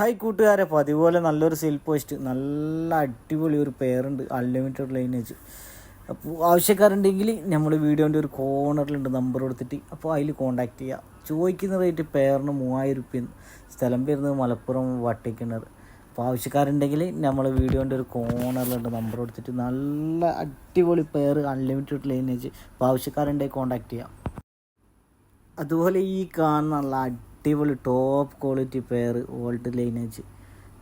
Hi കൂട്ടുകാരെ പതിപോലെ നല്ലൊരു sale post നല്ല അടിപൊളി ഒരു പേരുണ്ട് അൺലിമിറ്റഡ് ലൈനേജ് അപ്പോൾ ആവശ്യക്കാരുണ്ടെങ്കിൽ നമ്മൾ വീഡിയോന്റെ ഒരു കോർണറിലുണ്ട് നമ്പർ കൊടുത്തിട്ട് അപ്പോൾ അതിൽ കോൺടാക്ട് ചെയ്യുക ചോദിക്കുന്ന റേറ്റ് പേറിന് മൂവായിരം റുപ്യ സ്ഥലം വരുന്നത് മലപ്പുറം വട്ടിക്കിണർ. അപ്പോൾ ആവശ്യക്കാരുണ്ടെങ്കിൽ നമ്മൾ വീഡിയോന്റെ ഒരു കോർണറിലുണ്ട് നമ്പർ കൊടുത്തിട്ട് നല്ല അടിപൊളി പേര് അൺലിമിറ്റഡ് ലൈനേജ് അപ്പോൾ ആവശ്യക്കാരുണ്ടെങ്കിൽ കോൺടാക്ട് ചെയ്യാം. അതുപോലെ ഈ കാണുന്ന നല്ല അടിപൊളി top quality pair volt lineage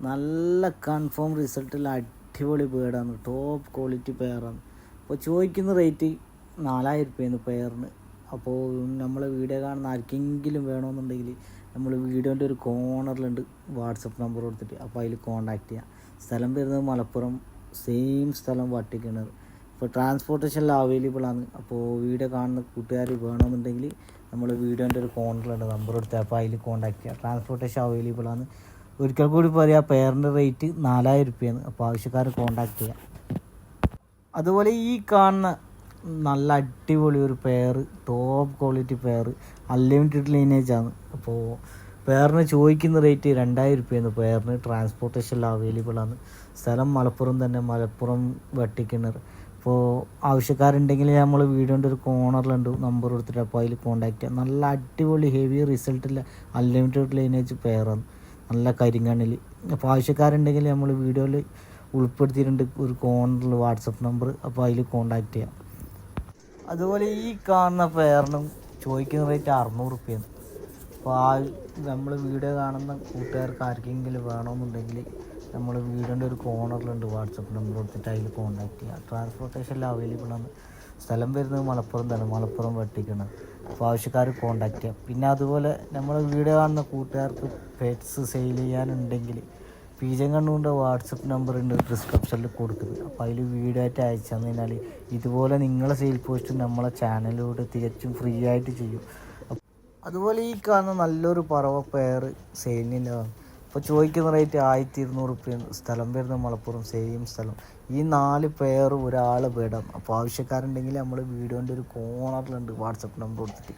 നല്ല കൺഫേം റിസൾട്ടിൽ അടിപൊളി പേടാണ് ടോപ്പ് ക്വാളിറ്റി പെയറാണ് അപ്പോൾ ചോദിക്കുന്ന റേറ്റ് നാലായിരം രൂപയാണ് പെയറിന് അപ്പോൾ നമ്മൾ വീഡിയോ കാണുന്ന ആർക്കെങ്കിലും വേണമെന്നുണ്ടെങ്കിൽ നമ്മൾ വീഡിയോന്റെ ഒരു കോർണറിലുണ്ട് വാട്സപ്പ് നമ്പർ കൊടുത്തിട്ട്. അപ്പോൾ അതിൽ കോൺടാക്റ്റ് ചെയ്യാം. സ്ഥലം വരുന്നത് മലപ്പുറം സെയിം സ്ഥലം വട്ടിക്കിണർ ഇപ്പോൾ ട്രാൻസ്പോർട്ടേഷനിൽ അവൈലബിൾ ആണ്. അപ്പോൾ വീഡിയോ കാണുന്ന കൂട്ടുകാർ വേണമെന്നുണ്ടെങ്കിൽ നമ്മൾ വീഡിയോന്റെ ഒരു കോണ്ടറുണ്ട് നമ്പർ കൊടുത്താൽ അപ്പോൾ അതിൽ കോൺടാക്ട് ചെയ്യുക ട്രാൻസ്പോർട്ടേഷൻ അവൈലബിൾ ആണ്. ഒരിക്കൽ കൂടി പറയാം പെയറിന്റെ റേറ്റ് നാലായിരം രൂപയാണ് അപ്പോൾ ആവശ്യക്കാർ കോൺടാക്ട് ചെയ്യാം. അതുപോലെ ഈ കാണുന്ന നല്ല അടിപൊളി ഒരു pair top quality pair unlimited lineage ആണ്. അപ്പോൾ പെയറിന് ചോദിക്കുന്ന റേറ്റ് രണ്ടായിരം രൂപയാണ് പെയറിന് ട്രാൻസ്പോർട്ടേഷൻ അവൈലബിൾ ആണ്. സ്ഥലം മലപ്പുറം തന്നെ മലപ്പുറം വെട്ടിക്കിണർ. അപ്പോൾ ആവശ്യക്കാരുണ്ടെങ്കിൽ നമ്മൾ വീടിന്റെ ഒരു കോർണറിലുണ്ട് നമ്പർ കൊടുത്തിട്ട് അപ്പോൾ അതിൽ കോൺടാക്റ്റ് ചെയ്യാം. നല്ല അടിപൊളി ഹെവി റിസൾട്ടില്ല അൺലിമിറ്റഡ് ലൈനേജ് പെയറാണ് നല്ല കരിങ്കണ്ണിൽ അപ്പോൾ ആവശ്യക്കാരുണ്ടെങ്കിൽ നമ്മൾ വീഡിയോയിൽ ഉൾപ്പെടുത്തിയിട്ടുണ്ട് ഒരു കോർണറിൽ വാട്സപ്പ് നമ്പർ അപ്പോൾ അതിൽ കോൺടാക്റ്റ് ചെയ്യാം. അതുപോലെ ഈ കാണുന്ന പെയറിനും ചോദിക്കുന്ന റേറ്റ് അറുന്നൂറ് റുപ്യാണ് അപ്പോൾ ആ നമ്മൾ വീഡിയോ കാണുന്ന കൂട്ടുകാർക്ക് ആർക്കെങ്കിലും വേണമെന്നുണ്ടെങ്കിൽ നമ്മൾ വീടിന്റെ ഒരു കോർണറിലുണ്ട് വാട്സപ്പ് നമ്പർ കൊടുത്തിട്ട് അതിൽ കോൺടാക്ട് ചെയ്യുക ട്രാൻസ്പോർട്ടേഷൻ എല്ലാം അവൈലബിൾ ആണ്. സ്ഥലം വരുന്നത് മലപ്പുറം തന്നെ മലപ്പുറം വെട്ടിക്കണം. അപ്പോൾ ആവശ്യക്കാർ കോൺടാക്ട് ചെയ്യാം. പിന്നെ അതുപോലെ നമ്മൾ വീഡിയോ കാണുന്ന കൂട്ടുകാർക്ക് പെറ്റ്സ് സെയിൽ ചെയ്യാനുണ്ടെങ്കിൽ പീജൻ കണ്ണൂന്റെ വാട്സപ്പ് നമ്പർ ഉണ്ട് ഡിസ്ക്രിപ്ഷനിൽ കൊടുക്കുന്നത്. അപ്പോൾ അതിൽ വീഡിയോ ആയിട്ട് അയച്ചു തന്നു കഴിഞ്ഞാൽ ഇതുപോലെ നിങ്ങളെ സെയിൽ പോസ്റ്റ് നമ്മളെ ചാനലിലൂടെ തികച്ചും ഫ്രീ ആയിട്ട് ചെയ്യും. അതുപോലെ ഈ കാണുന്ന നല്ലൊരു പറവ പെയർ സെയിലിന്റെതാണ് അപ്പോൾ ചോദിക്കുന്ന റേറ്റ് ആയിരത്തി ഇരുന്നൂറ് റുപ്യ സ്ഥലം വരുന്ന മലപ്പുറം സെയിം സ്ഥലം. ഈ നാല് പേർ ഒരാൾ വിടാം അപ്പോൾ ആവശ്യക്കാരുണ്ടെങ്കിൽ നമ്മൾ വീഡിയോന്റെ ഒരു കോർണറിലുണ്ട് വാട്സപ്പ് നമ്പർ കൊടുത്തിട്ട്.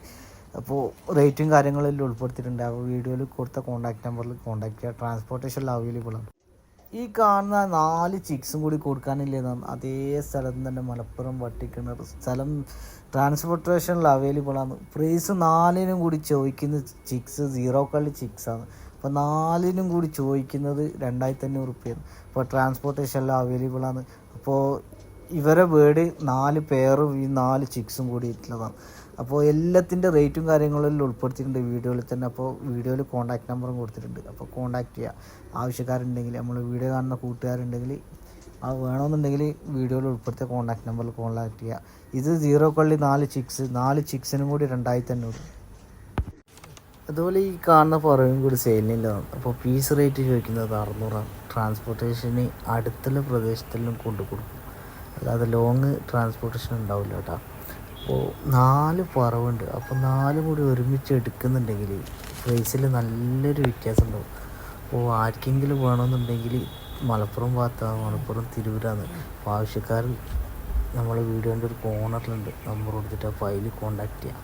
അപ്പോൾ റേറ്റും കാര്യങ്ങളെല്ലാം ഉൾപ്പെടുത്തിയിട്ടുണ്ട്. അപ്പോൾ വീഡിയോയിൽ കൊടുത്ത കോൺടാക്ട് നമ്പറിൽ കോൺടാക്ട് ചെയ്യുക ട്രാൻസ്പോർട്ടേഷനിൽ അവൈലബിൾ ആണ്. ഈ കാണുന്ന നാല് ചിക്സും കൂടി കൊടുക്കാനില്ലെന്നാണ് അതേ സ്ഥലത്ത് തന്നെ മലപ്പുറം വട്ടിക്കിണർ സ്ഥലം ട്രാൻസ്പോർട്ടേഷനിൽ അവൈലബിൾ ആണ്. പ്രൈസ് നാലിനും കൂടി ചോദിക്കുന്ന ചിക്സ് സീറോ കളി ചിക്സാണ് അപ്പോൾ നാലിനും കൂടി ചോദിക്കുന്നത് രണ്ടായിരത്തി അഞ്ഞൂറ് റുപ്യാണ് അപ്പോൾ എല്ലാം അവൈലബിൾ ആണ്. അപ്പോൾ ഇവരെ വേർഡ് നാല് പേറും ഈ നാല് ചിക്സും കൂടി ഇട്ടുള്ളതാണ് അപ്പോൾ എല്ലാത്തിന്റെ റേറ്റും കാര്യങ്ങളെല്ലാം ഉൾപ്പെടുത്തിയിട്ടുണ്ട് വീഡിയോയിൽ തന്നെ. അപ്പോൾ വീഡിയോയിൽ കോൺടാക്ട് നമ്പറും കൊടുത്തിട്ടുണ്ട്. അപ്പോൾ കോൺടാക്ട് ചെയ്യുക ആവശ്യക്കാരുണ്ടെങ്കിൽ നമ്മൾ വീഡിയോ കാണുന്ന കൂട്ടുകാരുണ്ടെങ്കിൽ ആ വേണമെന്നുണ്ടെങ്കിൽ വീഡിയോയിൽ ഉൾപ്പെടുത്തിയ കോൺടാക്ട് നമ്പറിൽ കോൺടാക്ട് ചെയ്യുക ഇത് സീറോ കള്ളി നാല് ചിക്സ് നാല് ചിക്സിനും കൂടി രണ്ടായിരത്തി അഞ്ഞൂറ് അതുപോലെ ഈ കാണുന്ന പുറവും കൂടി സെയിലിന്റെതാണ് അപ്പോൾ പീസ് റേറ്റ് ചോദിക്കുന്നത് അറുന്നൂറാണ്. ട്രാൻസ്പോർട്ടേഷന് അടുത്തുള്ള പ്രദേശത്തെല്ലാം കൊണ്ടു കൊടുക്കും. അല്ലാതെ ലോങ് ട്രാൻസ്പോർട്ടേഷൻ ഉണ്ടാവില്ല കേട്ടോ. അപ്പോൾ നാല് പറവുണ്ട്. അപ്പോൾ നാലും കൂടി ഒരുമിച്ച് എടുക്കുന്നുണ്ടെങ്കിൽ പ്രൈസിൽ നല്ലൊരു വ്യത്യാസം ഉണ്ടാവും. അപ്പോൾ ആർക്കെങ്കിലും വേണമെന്നുണ്ടെങ്കിൽ മലപ്പുറം ഭാഗത്താണ് മലപ്പുറം തിരൂരാണ്. അപ്പോൾ ആവശ്യക്കാർ നമ്മൾ വീഡിയോന്റെ ഒരു കോർണറിലുണ്ട് നമ്പർ കൊടുത്തിട്ട് അപ്പോൾ അതിൽ കോൺടാക്ട് ചെയ്യാം.